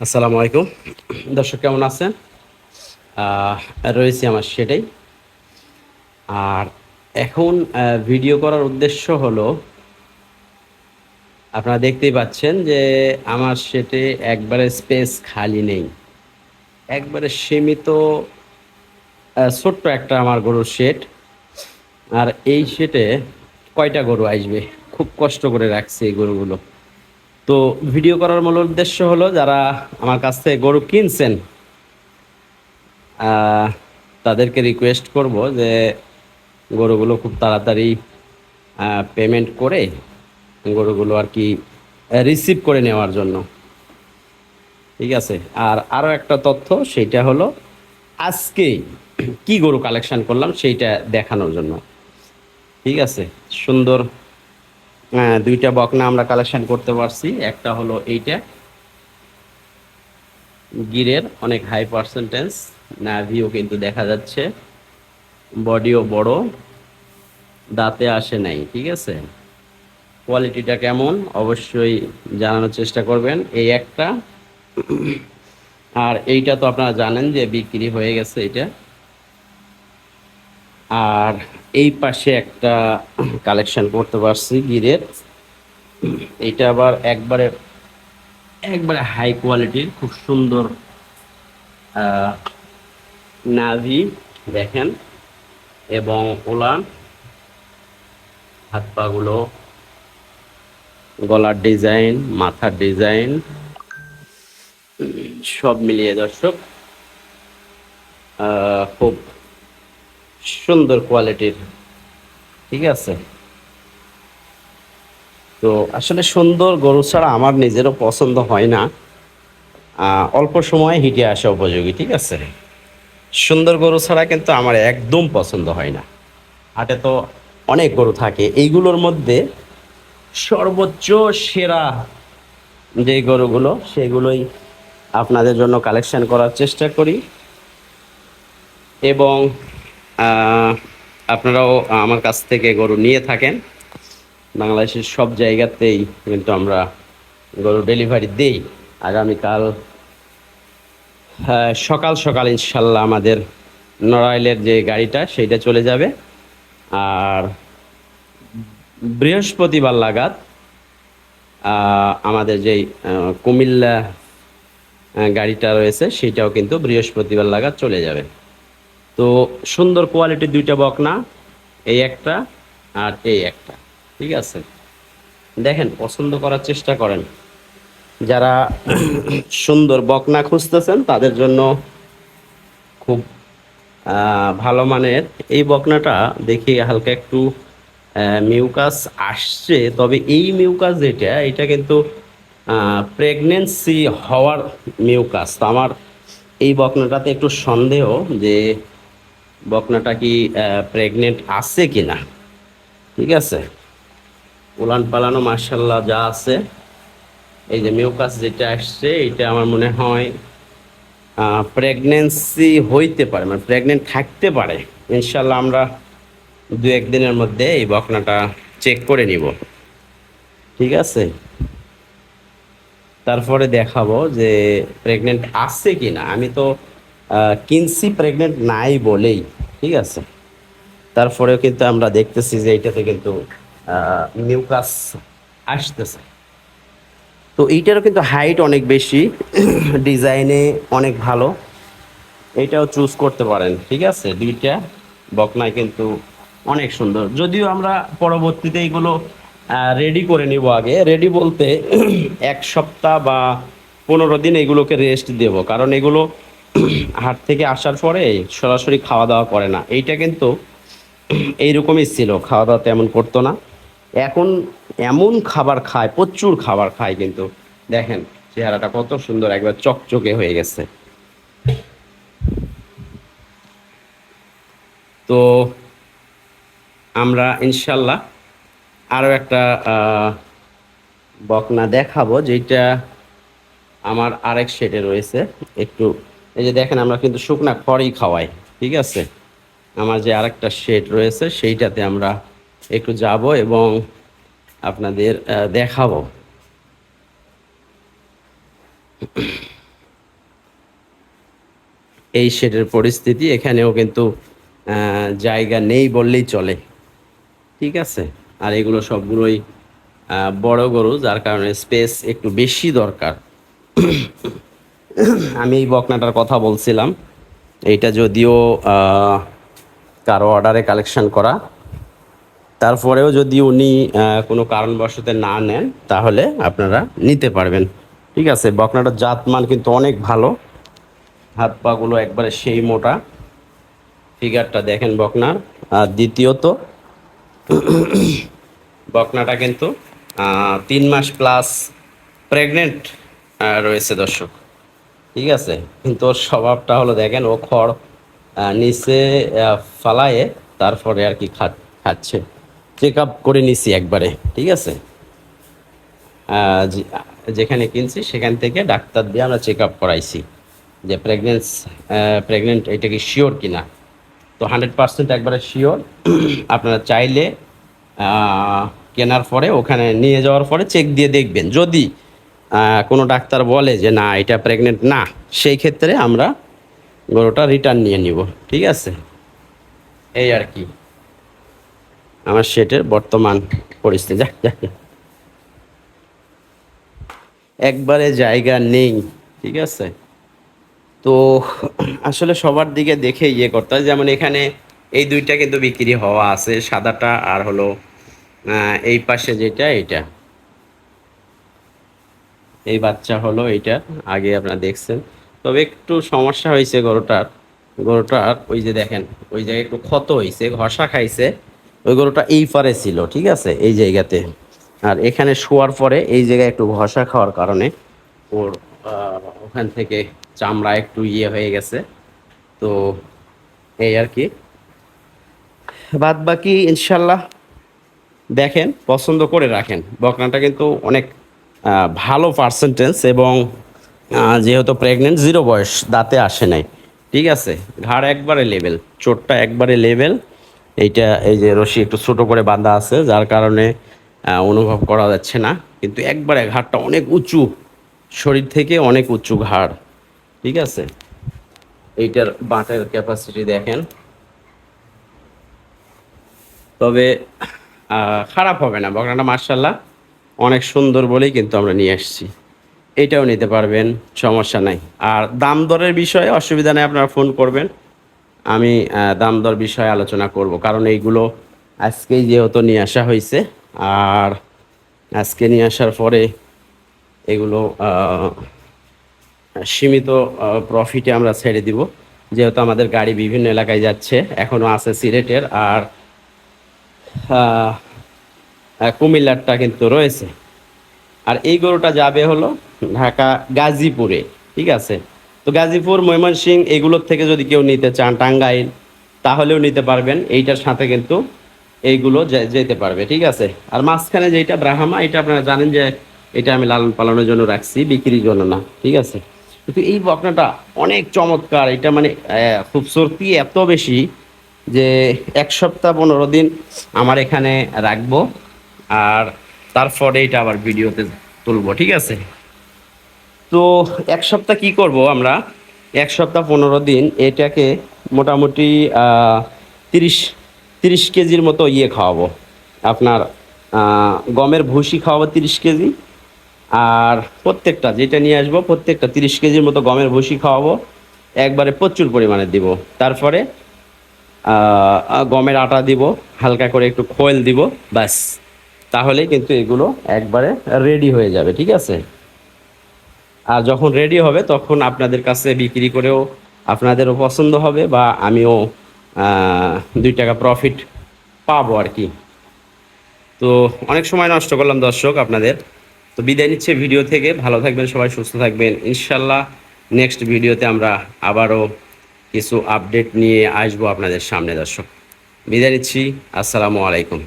আসসালামু আলাইকুম। দর্শক, কেমন আছেন? রয়েছি আমার সেটাই। আর এখন ভিডিও করার উদ্দেশ্য হলো, আপনারা দেখতেই পাচ্ছেন যে আমার সেটে একবারে স্পেস খালি নেই। একবারে সীমিত ছোট্ট একটা আমার গরুর শেড আর এই শেটে কয়টা গরু আসবে? খুব কষ্ট করে রাখছি এই গরুগুলো। তো ভিডিও করার মূল উদ্দেশ্য হলো যারা আমার কাছ থেকে গরু কিনছেন তাদেরকে রিকোয়েস্ট করব যে গরুগুলো খুব তাড়াতাড়ি পেমেন্ট করে গরুগুলো আর কি রিসিভ করে নেওয়ার জন্য। ঠিক আছে? আর আরও একটা তথ্য, সেইটা হলো আজকে কি গরু কালেকশন করলাম, সেইটা দেখানোর জন্য। ঠিক আছে? সুন্দর দুইটা বকনা আমরা কালেকশন করতে পারছি। একটা হলো এইটা। গিরের অনেক হাই পার্সেন্টেজ নাভিও কিন্তু দেখা যাচ্ছে। বডিও বড়, দাঁতে আসে নাই, ঠিক আছে? কোয়ালিটিটা কেমন? অবশ্যই জানানোর চেষ্টা করবেন। এই একটা। আর এইটা তো আপনারা জানেন যে বিক্রি হয়ে গেছে এটা। আর এই পাশে একটা কালেকশন করতে পারছি গিরের। এটা আবার একবারে একবারে হাই কোয়ালিটির খুব সুন্দর নাভি, দেখেন, এবং ওলান, হাত পাগুলো গলার ডিজাইন মাথার ডিজাইন সব মিলিয়ে দর্শক খুব সুন্দর কোয়ালিটির। ঠিক আছে? তো আসলে সুন্দর গরু ছাড়া আমার নিজেরও পছন্দ হয় না। অল্প সময়ে হিটে আসা উপযোগী, ঠিক আছে? সুন্দর গরু ছাড়া কিন্তু আমার একদম পছন্দ হয় না। হাটে তো অনেক গরু থাকে, এইগুলোর মধ্যে সর্বোচ্চ সেরা যে গরুগুলো, সেগুলোই আপনাদের জন্য কালেকশন করার চেষ্টা করি। এবং আপনারাও আমার কাছ থেকে গরু নিয়ে থাকেন। বাংলাদেশের সব জায়গাতেই কিন্তু আমরা গরু ডেলিভারি দিই। আগামীকাল সকাল সকাল ইনশাল্লাহ আমাদের নড়াইলের যে গাড়িটা, সেইটা চলে যাবে। আর বৃহস্পতিবার লাগাত আমাদের যেই কুমিল্লা গাড়িটা রয়েছে, সেটাও কিন্তু বৃহস্পতিবার লাগাত চলে যাবে। তো সুন্দর কোয়ালিটির দুইটা বকনা, এই একটা আর এই একটা, ঠিক আছে? দেখেন, পছন্দ করার চেষ্টা করেন। যারা সুন্দর বকনা খুঁজতেছেন, তাদের জন্য খুব ভালো মানের। এই বকনাটা দেখি হালকা একটু মিউকাস আসছে, তবে এই মিউকাস যেটা, এটা কিন্তু প্রেগনেন্সি হওয়ার মিউকাস তো আমার এই বকনাটাতে একটু সন্দেহ যে বকনাটা কি প্রেগনেন্ট আছে কি না ঠিক আছে? উলান পালানো মার্শাল্লাহ যা আছে। এই যে মিউকাস যেটা আসছে, এটা আমার মনে হয় প্রেগনেন্সি হইতে পারে মানে প্রেগনেন্ট থাকতে পারে। ইনশাল্লাহ আমরা দু একদিনের মধ্যে এই বকনাটা চেক করে নিব। ঠিক আছে? তারপরে দেখাবো যে প্রেগনেন্ট আছে কি না আমি তো কিনছি প্রেগনেন্ট নাই বলেই, ঠিক আছে? তারপরেও কিন্তু আমরা দেখতেছি যে এইটাতে কিন্তু মিউকাস আসতেছে। তো এইটারও কিন্তু হাইট অনেক বেশি ডিজাইনে অনেক ভালো। এইটাও চুজ করতে পারেন, ঠিক আছে? দুইটা বকনায় কিন্তু অনেক সুন্দর। যদিও আমরা পরবর্তীতে এইগুলো রেডি করে নিব আগে। রেডি বলতে এক সপ্তাহ বা পনেরো দিন এগুলোকে রেস্ট দেব। কারণ এগুলো হাট থেকে আসার পরে সরাসরি খাওয়া দাওয়া করে না। এইটা কিন্তু এইরকমই ছিল, খাওয়া দাওয়া তেমন করতো না। এখন এমন খাবার খায়, প্রচুর খাবার খায় কিন্তু। দেখেন, চেহারাটা কত সুন্দর, একবার চকচকে হয়ে গেছে। তো আমরা ইনশাল্লাহ আরও একটা বকনা দেখাবো যেটা আমার আরেক শেডে রয়েছে। একটু এই যে দেখেন, আমরা কিন্তু শুকনা খড়ই খাওয়াই, ঠিক আছে? আমার যে আরেকটা শেড রয়েছে, সেইটাতে আমরা একটু যাব এবং আপনাদের দেখাবো। এই শেডের পরিস্থিতি এখানেও কিন্তু জায়গা নেই বললেই চলে, ঠিক আছে? আর এগুলো সবগুলোই বড় গরু, যার কারণে স্পেস একটু বেশি দরকার। আমি এই বকনাটার কথা বলছিলাম। এইটা যদিও কারও অর্ডারে কালেকশন করা। তারপরেও যদি উনি কোনো কারণবশত না নেন, তাহলে আপনারা নিতে পারবেন। ঠিক আছে, বকনাটার জাতমান কিন্তু অনেক ভালো। হাত পাগুলো একবারে সেই মোটা। ফিগারটা দেখেন বকনার। আর দ্বিতীয়ত, বকনাটা কিন্তু তিন মাস প্লাস প্রেগনেন্ট রয়েছে দর্শক। ঠিক আছে? কিন্তু ওর স্বভাবটা হলো দেখেন, ও খড় নিচে ফালায়ে তারপরে আর কি খাচ্ছে। চেক আপ করে নিছি একবারে, ঠিক আছে? যেখানে কিনছি সেখান থেকে ডাক্তার দিয়ে আমরা চেক আপ করাইছি যে প্রেগনেন্স প্রেগনেন্ট এটা কি শিওর কিনা। তো হান্ড্রেড পার্সেন্ট একবারে শিওর আপনারা চাইলে কেনার পরে ওখানে নিয়ে যাওয়ার পরে চেক দিয়ে দেখবেন। যদি কোনো ডাক্তার বলে যে, না, এটা প্রেগনেন্ট না। সেই ক্ষেত্রে আমরা গরুটা রিটার্ন নিয়ে নিব, ঠিক আছে? এই আর কি। আমার সেটের বর্তমান পরিস্থিতি। যা যা যা। একবারে জায়গা নেই, ঠিক আছে? তো আসলে সবার দিকে দেখে ইয়ে করতে হয়। যেমন এখানে এই দুইটা কিন্তু বিক্রি হওয়া আছে, সাদাটা আর হলো এই পাশে যেটা এটা এই বাচ্চা হলো এইটা, আগে আপনারা দেখছেন। তবে একটু সমস্যা হয়েছে গরুটার। গরুটার ওই যে দেখেন, ওই জায়গায় একটু ক্ষত হয়েছে, ঘষা খাইছে। ওই গরুটা এই পারে ছিল, ঠিক আছে? এই জায়গাতে। আর এখানে শোয়ার পরে এই জায়গায় একটু ঘষা খাওয়ার কারণে ওর ওখান থেকে চামড়া একটু ইয়ে হয়ে গেছে। তো এই আর কি। বাদ বাকি ইনশাল্লাহ দেখেন, পছন্দ করে রাখেন। বকনাটা কিন্তু অনেক ভালো পার্সেন্টেজ এবং যেহেতু প্রেগনেন্ট জিরো বয়স দাঁতে আসে নাই। ঠিক আছে? ঘাড় একবারে লেভেল চোটটা একবারে লেভেল এইটা, এই যে রশি একটু ছোট করে বাঁধা আছে, যার কারণে অনুভব করা যাচ্ছে না। কিন্তু একবারে ঘাড়টা অনেক উঁচু, শরীর থেকে অনেক উঁচু ঘাড়। ঠিক আছে? এইটার বাটের ক্যাপাসিটি দেখেন। তবে খারাপ হবে না বকনাটা মার্শাল্লাহ অনেক সুন্দর বলেই কিন্তু আমরা নিয়ে আসছি। এটাও নিতে পারবেন, সমস্যা নাই। আর দাম দরের বিষয়ে অসুবিধা নেই, আপনারা ফোন করবেন। আমি দাম দর বিষয়ে আলোচনা করব, কারণ এইগুলো আজকেই যেহেতু নিয়ে আসা হয়েছে, আর আজকে নিয়ে আসার পরে এগুলো সীমিত প্রফিটে আমরা ছেড়ে দিব। যেহেতু আমাদের গাড়ি বিভিন্ন এলাকায় যাচ্ছে এখনও আছে সিলেটের, আর কুমিল্লারটা কিন্তু রয়েছে। আর এই গরুটা যাবে হলো ঢাকা গাজীপুরে, ঠিক আছে? তো গাজীপুর, ময়মনসিং এগুলোর থেকে যদি কেউ নিতে চান টাঙ্গাইল, তাহলেও নিতে পারবেন। এইটার সাথে কিন্তু এইগুলো যেতে পারবে, ঠিক আছে? আর মাঝখানে যেটা ব্রাহ্মা, এটা আপনারা জানেন যে এটা আমি লালন পালনের জন্য রাখছি, বিক্রির জন্য না, ঠিক আছে? কিন্তু এই বকনাটা অনেক চমৎকার, এটা মানে খুবসুরতি এত বেশি যে এক সপ্তাহ পনেরো দিন আমার এখানে রাখব। আর তারপরে এটা আবার ভিডিওতে তুলবো, ঠিক আছে? তো এক সপ্তাহ কি করব আমরা? এক সপ্তাহ পনেরো দিন এটাকে মোটামুটি তিরিশ তিরিশ কেজির মতো ইয়ে খাওয়াবো। আপনার গমের ভুসি খাওয়াবো তিরিশ কেজি, আর প্রত্যেকটা যেটা নিয়ে আসব প্রত্যেকটা তিরিশ কেজির মতো গমের ভুসি খাওয়াবো, একবারে প্রচুর পরিমাণে দিব। তারপরে গমের আটা দিব, হালকা করে একটু খোয়েল দিব, ব্যাস। তাহলে কিন্তু এগুলো একবারে রেডি হয়ে যাবে, ঠিক আছে? আর যখন রেডি হবে, তখন আপনাদের কাছে বিক্রি করেও আপনাদেরও পছন্দ হবে বা আমিও দুই টাকা প্রফিট পাবো আর কি। তো অনেক সময় নষ্ট করলাম দর্শক আপনাদের। তো বিদায় নিচ্ছে ভিডিও থেকে। ভালো থাকবেন সবাই, সুস্থ থাকবেন। ইনশাল্লাহ নেক্সট ভিডিওতে আমরা আবারও কিছু আপডেট নিয়ে আসব আপনাদের সামনে দর্শক। বিদায় নিচ্ছি। আসসালামু আলাইকুম।